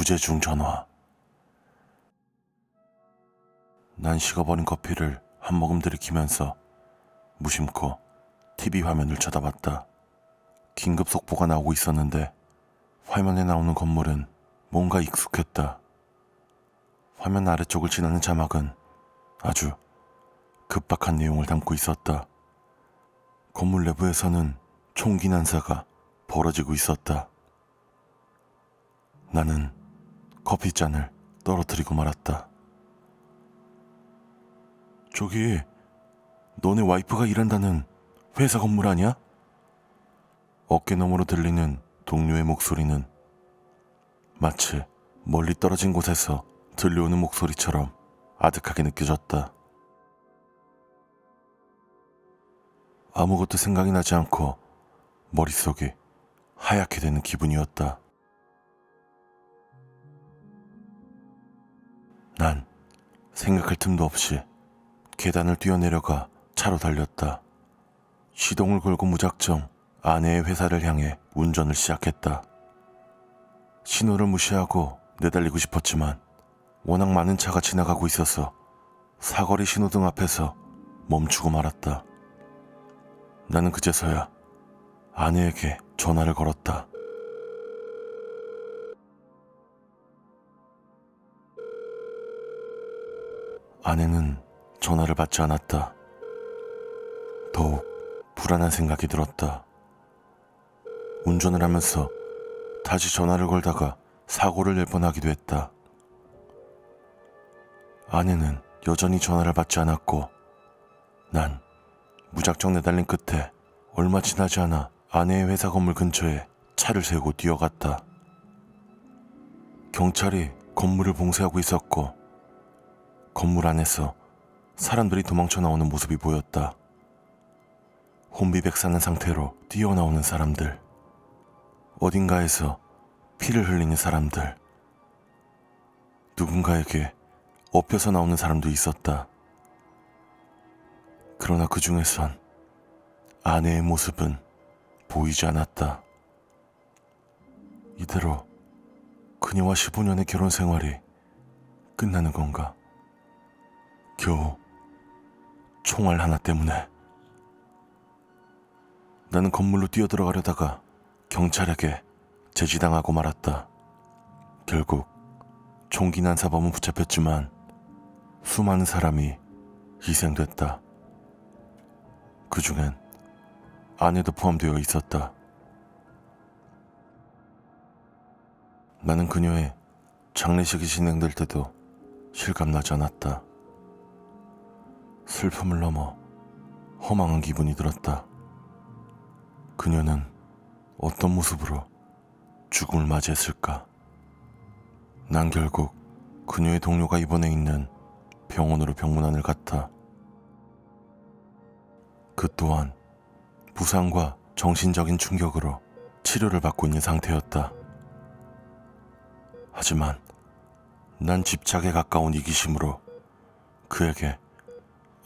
부재중 전화. 난 식어버린 커피를 한 모금 들이키면서 무심코 TV 화면을 쳐다봤다. 긴급 속보가 나오고 있었는데 화면에 나오는 건물은 뭔가 익숙했다. 화면 아래쪽을 지나는 자막은 아주 급박한 내용을 담고 있었다. 건물 내부에서는 총기 난사가 벌어지고 있었다. 나는 커피잔을 떨어뜨리고 말았다. 저기, 너네 와이프가 일한다는 회사 건물 아니야? 어깨 너머로 들리는 동료의 목소리는 마치 멀리 떨어진 곳에서 들려오는 목소리처럼 아득하게 느껴졌다. 아무것도 생각이 나지 않고 머릿속이 하얗게 되는 기분이었다. 난 생각할 틈도 없이 계단을 뛰어내려가 차로 달렸다. 시동을 걸고 무작정 아내의 회사를 향해 운전을 시작했다. 신호를 무시하고 내달리고 싶었지만 워낙 많은 차가 지나가고 있어서 사거리 신호등 앞에서 멈추고 말았다. 나는 그제서야 아내에게 전화를 걸었다. 아내는 전화를 받지 않았다. 더욱 불안한 생각이 들었다. 운전을 하면서 다시 전화를 걸다가 사고를 낼 뻔하기도 했다. 아내는 여전히 전화를 받지 않았고, 난 무작정 내달린 끝에 얼마 지나지 않아 아내의 회사 건물 근처에 차를 세우고 뛰어갔다. 경찰이 건물을 봉쇄하고 있었고, 건물 안에서 사람들이 도망쳐 나오는 모습이 보였다. 혼비백산한 상태로 뛰어나오는 사람들. 어딘가에서 피를 흘리는 사람들. 누군가에게 엎여서 나오는 사람도 있었다. 그러나 그 중에선 아내의 모습은 보이지 않았다. 이대로 그녀와 15년의 결혼 생활이 끝나는 건가? 겨우 총알 하나 때문에 나는 건물로 뛰어들어가려다가 경찰에게 제지당하고 말았다. 결국 총기 난사범은 붙잡혔지만 수많은 사람이 희생됐다. 그 중엔 아내도 포함되어 있었다. 나는 그녀의 장례식이 진행될 때도 실감나지 않았다. 슬픔을 넘어 허망한 기분이 들었다. 그녀는 어떤 모습으로 죽음을 맞이했을까? 난 결국 그녀의 동료가 입원해 있는 병원으로 병문안을 갔다. 그 또한 부상과 정신적인 충격으로 치료를 받고 있는 상태였다. 하지만 난 집착에 가까운 이기심으로 그에게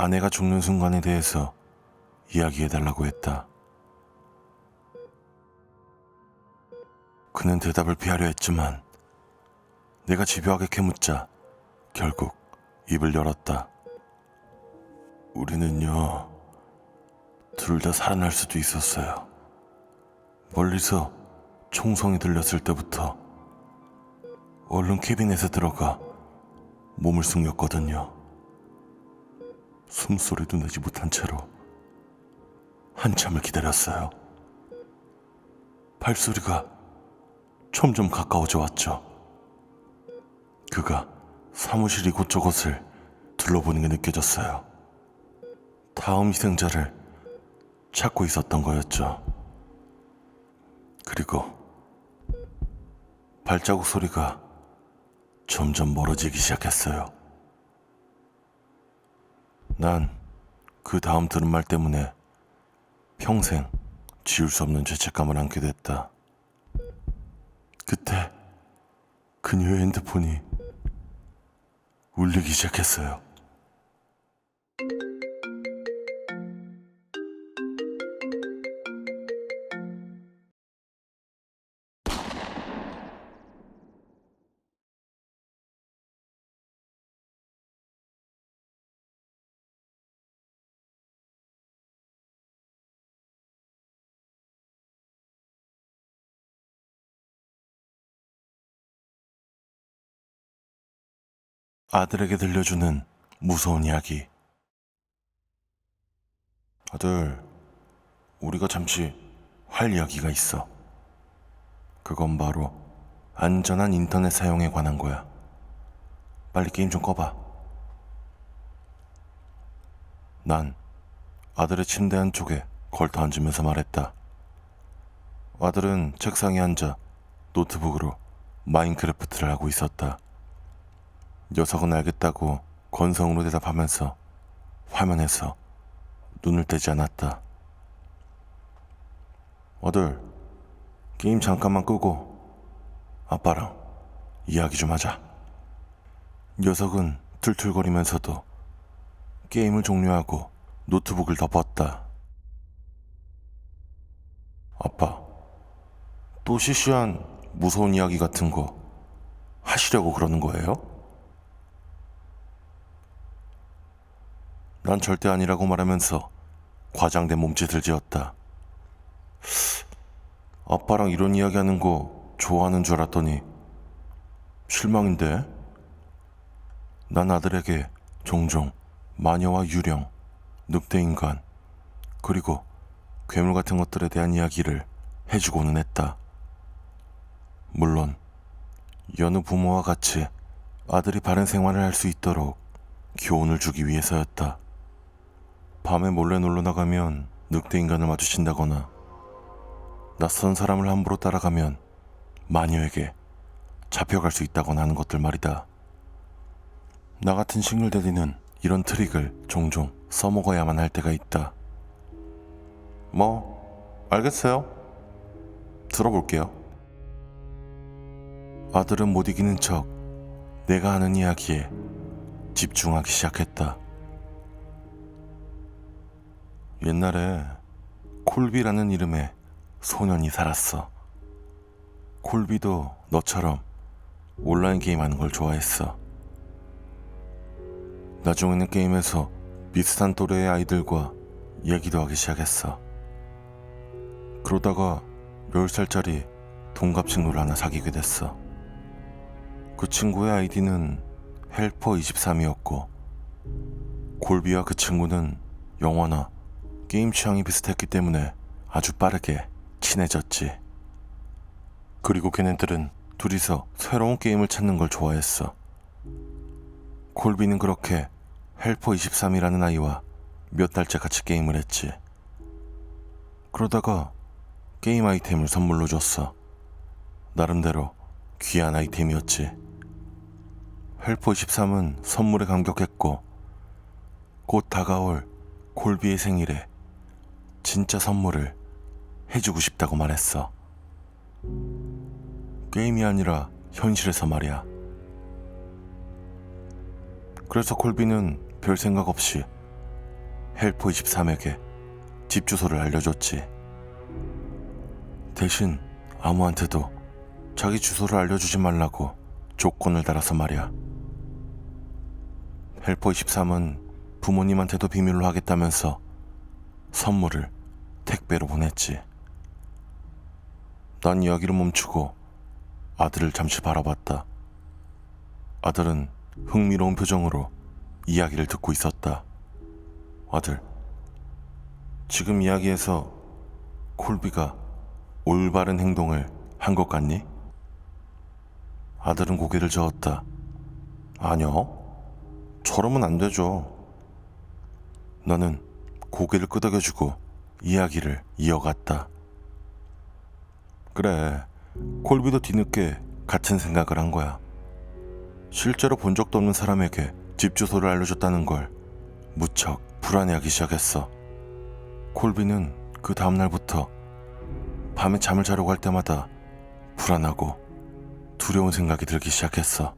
아내가 죽는 순간에 대해서 이야기해달라고 했다. 그는 대답을 피하려 했지만 내가 집요하게 캐묻자 결국 입을 열었다. 우리는요, 둘 다 살아날 수도 있었어요. 멀리서 총성이 들렸을 때부터 얼른 캐비넷에 들어가 몸을 숨겼거든요. 숨소리도 내지 못한 채로 한참을 기다렸어요. 발소리가 점점 가까워져 왔죠. 그가 사무실 이곳저곳을 둘러보는 게 느껴졌어요. 다음 희생자를 찾고 있었던 거였죠. 그리고 발자국 소리가 점점 멀어지기 시작했어요. 난 그 다음 들은 말 때문에 평생 지울 수 없는 죄책감을 안게 됐다. 그때 그녀의 핸드폰이 울리기 시작했어요. 아들에게 들려주는 무서운 이야기. 아들, 우리가 잠시 할 이야기가 있어. 그건 바로 안전한 인터넷 사용에 관한 거야. 빨리 게임 좀 꺼봐. 난 아들의 침대 한쪽에 걸터 앉으면서 말했다. 아들은 책상에 앉아 노트북으로 마인크래프트를 하고 있었다. 녀석은 알겠다고 건성으로 대답하면서 화면에서 눈을 떼지 않았다. 아들, 게임 잠깐만 끄고 아빠랑 이야기 좀 하자. 녀석은 툴툴거리면서도 게임을 종료하고 노트북을 덮었다. 아빠, 또 시시한 무서운 이야기 같은 거 하시려고 그러는 거예요? 난 절대 아니라고 말하면서 과장된 몸짓을 지었다. 아빠랑 이런 이야기 하는 거 좋아하는 줄 알았더니 실망인데? 난 아들에게 종종 마녀와 유령, 늑대인간, 그리고 괴물 같은 것들에 대한 이야기를 해주고는 했다. 물론 여느 부모와 같이 아들이 바른 생활을 할 수 있도록 교훈을 주기 위해서였다. 밤에 몰래 놀러 나가면 늑대 인간을 마주친다거나 낯선 사람을 함부로 따라가면 마녀에게 잡혀갈 수 있다거나 하는 것들 말이다. 나 같은 싱글대디는 이런 트릭을 종종 써먹어야만 할 때가 있다. 뭐, 알겠어요. 들어볼게요. 아들은 못 이기는 척 내가 하는 이야기에 집중하기 시작했다. 옛날에 콜비라는 이름의 소년이 살았어. 콜비도 너처럼 온라인 게임 하는 걸 좋아했어. 나중에는 게임에서 비슷한 또래의 아이들과 얘기도 하기 시작했어. 그러다가 10살짜리 동갑 친구를 하나 사귀게 됐어. 그 친구의 아이디는 헬퍼23이었고, 골비와 그 친구는 영화나 게임 취향이 비슷했기 때문에 아주 빠르게 친해졌지. 그리고 걔네들은 둘이서 새로운 게임을 찾는 걸 좋아했어. 콜비는 그렇게 헬퍼 23이라는 아이와 몇 달째 같이 게임을 했지. 그러다가 게임 아이템을 선물로 줬어. 나름대로 귀한 아이템이었지. 헬퍼 23은 선물에 감격했고, 곧 다가올 콜비의 생일에 진짜 선물을 해주고 싶다고 말했어. 게임이 아니라 현실에서 말이야. 그래서 콜비는 별 생각 없이 헬퍼 23에게 집 주소를 알려줬지. 대신 아무한테도 자기 주소를 알려주지 말라고 조건을 달아서 말이야. 헬퍼 23은 부모님한테도 비밀로 하겠다면서 선물을 택배로 보냈지. 난 이야기를 멈추고 아들을 잠시 바라봤다. 아들은 흥미로운 표정으로 이야기를 듣고 있었다. 아들, 지금 이야기에서 콜비가 올바른 행동을 한 것 같니? 아들은 고개를 저었다. 아니요. 저러면 안 되죠. 나는 고개를 끄덕여주고 이야기를 이어갔다. 그래, 콜비도 뒤늦게 같은 생각을 한 거야. 실제로 본 적도 없는 사람에게 집 주소를 알려줬다는 걸 무척 불안해하기 시작했어. 콜비는 그 다음날부터 밤에 잠을 자려고 할 때마다 불안하고 두려운 생각이 들기 시작했어.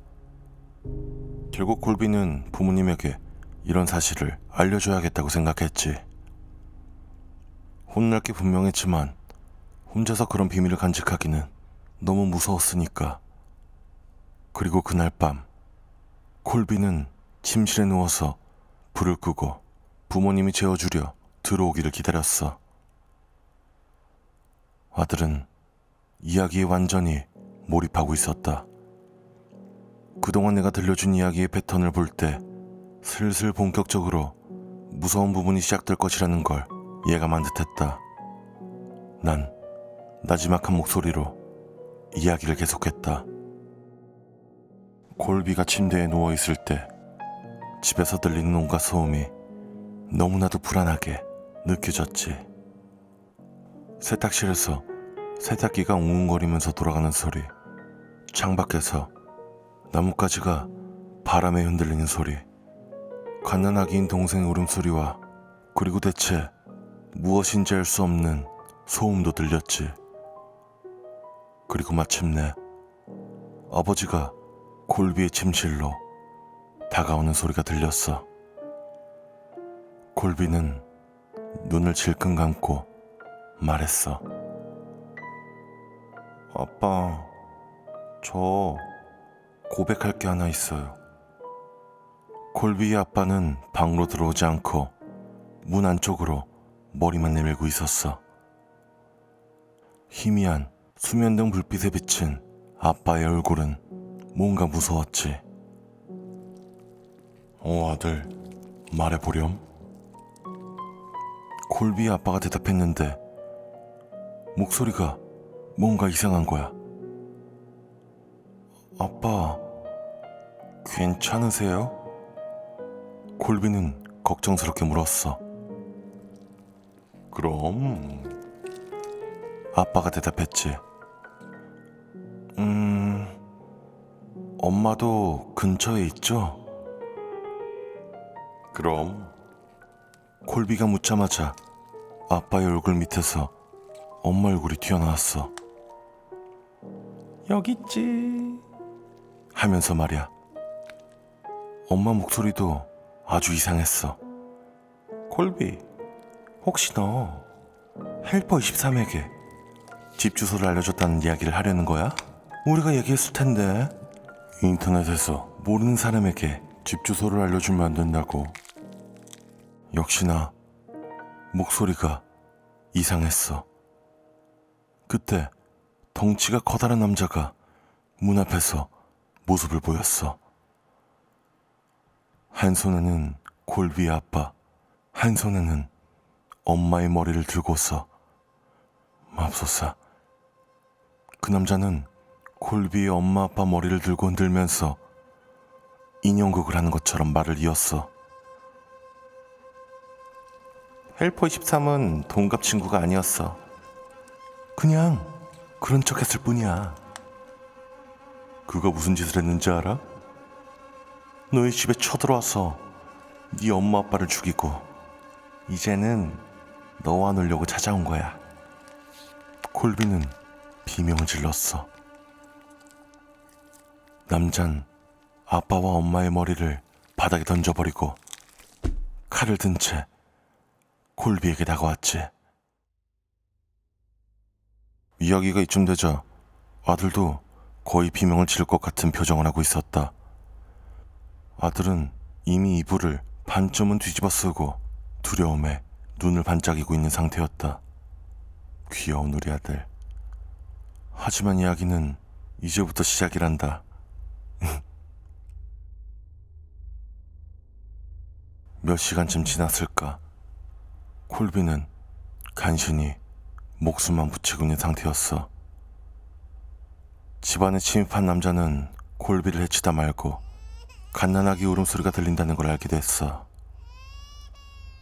결국 콜비는 부모님에게 이런 사실을 알려줘야겠다고 생각했지. 혼날 게 분명했지만 혼자서 그런 비밀을 간직하기는 너무 무서웠으니까. 그리고 그날 밤 콜비는 침실에 누워서 불을 끄고 부모님이 재워주려 들어오기를 기다렸어. 아들은 이야기에 완전히 몰입하고 있었다. 그동안 내가 들려준 이야기의 패턴을 볼 때 슬슬 본격적으로 무서운 부분이 시작될 것이라는 걸 예감한 듯했다. 난 나지막한 목소리로 이야기를 계속했다. 골비가 침대에 누워 있을 때 집에서 들리는 온갖 소음이 너무나도 불안하게 느껴졌지. 세탁실에서 세탁기가 웅웅거리면서 돌아가는 소리, 창밖에서 나뭇가지가 바람에 흔들리는 소리, 갓난아기인 동생의 울음소리와 그리고 대체 무엇인지 알 수 없는 소음도 들렸지. 그리고 마침내 아버지가 골비의 침실로 다가오는 소리가 들렸어. 골비는 눈을 질끈 감고 말했어. 아빠, 저 고백할 게 하나 있어요. 골비의 아빠는 방으로 들어오지 않고 문 안쪽으로 머리만 내밀고 있었어. 희미한 수면등 불빛에 비친 아빠의 얼굴은 뭔가 무서웠지. 어, 아들, 말해보렴. 골비의 아빠가 대답했는데 목소리가 뭔가 이상한 거야. 아빠, 괜찮으세요? 골비는 걱정스럽게 물었어. 그럼 아빠가 대답했지. 음, 엄마도 근처에 있죠? 그럼 골비가 묻자마자 아빠의 얼굴 밑에서 엄마 얼굴이 튀어나왔어. 여기 있지. 하면서 말이야. 엄마 목소리도 아주 이상했어. 골비, 혹시 너 헬퍼 23에게 집 주소를 알려줬다는 이야기를 하려는 거야? 우리가 얘기했을 텐데 인터넷에서 모르는 사람에게 집 주소를 알려주면 안 된다고. 역시나 목소리가 이상했어. 그때 덩치가 커다란 남자가 문 앞에서 모습을 보였어. 한 손에는 골비의 아빠, 한 손에는 엄마의 머리를 들고서 맙소사. 그 남자는 골비의 엄마 아빠 머리를 들고 흔들면서 인형극을 하는 것처럼 말을 이었어. 헬퍼 23은 동갑 친구가 아니었어. 그냥 그런 척 했을 뿐이야. 그가 무슨 짓을 했는지 알아? 너희 집에 쳐들어와서 네 엄마 아빠를 죽이고 이제는 너와 놀려고 찾아온 거야. 콜비는 비명을 질렀어. 남잔 아빠와 엄마의 머리를 바닥에 던져버리고 칼을 든 채 콜비에게 다가왔지. 이야기가 이쯤 되자 아들도 거의 비명을 지를 것 같은 표정을 하고 있었다. 아들은 이미 이불을 반쯤은 뒤집어 쓰고 두려움에 눈을 반짝이고 있는 상태였다. 귀여운 우리 아들. 하지만 이야기는 이제부터 시작이란다. 몇 시간쯤 지났을까? 콜비는 간신히 목숨만 붙이고 있는 상태였어. 집안에 침입한 남자는 콜비를 해치다 말고 갓난아기 울음소리가 들린다는 걸 알게 됐어.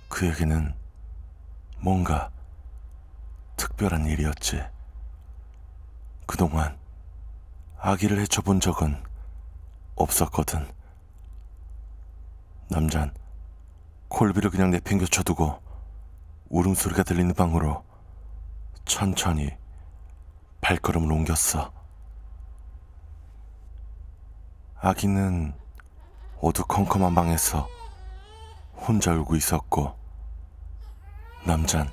그에게는 뭔가 특별한 일이었지. 그동안 아기를 해쳐본 적은 없었거든. 남잔 콜비를 그냥 내팽겨쳐두고 울음소리가 들리는 방으로 천천히 발걸음을 옮겼어. 아기는 어두컴컴한 방에서 혼자 울고 있었고 남잔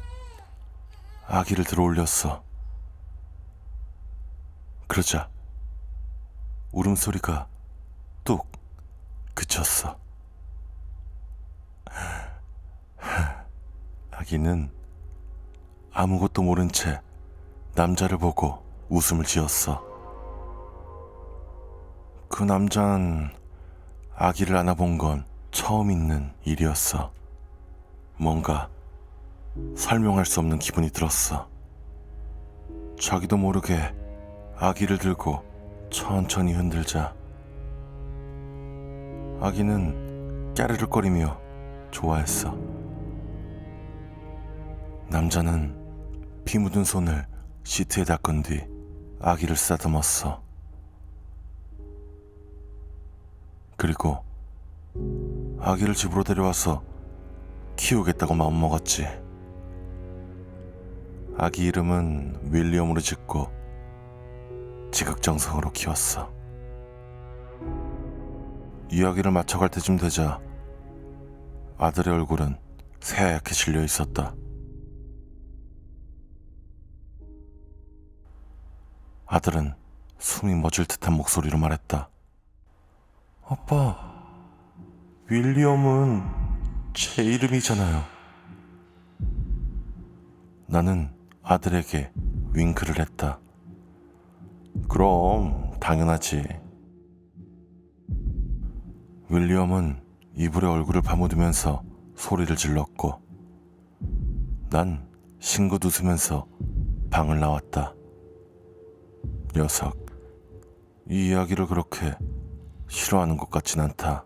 아기를 들어 올렸어. 그러자 울음소리가 뚝 그쳤어. 아기는 아무것도 모른 채 남자를 보고 웃음을 지었어. 그 남잔 아기를 안아본 건 처음 있는 일이었어. 뭔가 설명할 수 없는 기분이 들었어. 자기도 모르게 아기를 들고 천천히 흔들자. 아기는 까르륵거리며 좋아했어. 남자는 피 묻은 손을 시트에 닦은 뒤 아기를 쓰다듬었어. 그리고 아기를 집으로 데려와서 키우겠다고 마음먹었지. 아기 이름은 윌리엄으로 짓고 지극정성으로 키웠어. 이야기를 마쳐갈 때쯤 되자 아들의 얼굴은 새하얗게 질려 있었다. 아들은 숨이 멎을 듯한 목소리로 말했다. 아빠, 윌리엄은 제 이름이잖아요. 나는 아들에게 윙크를 했다. 그럼 당연하지. 윌리엄은 이불에 얼굴을 파묻으면서 소리를 질렀고 난 싱긋 웃으면서 방을 나왔다. 녀석, 이 이야기를 그렇게 싫어하는 것 같진 않다.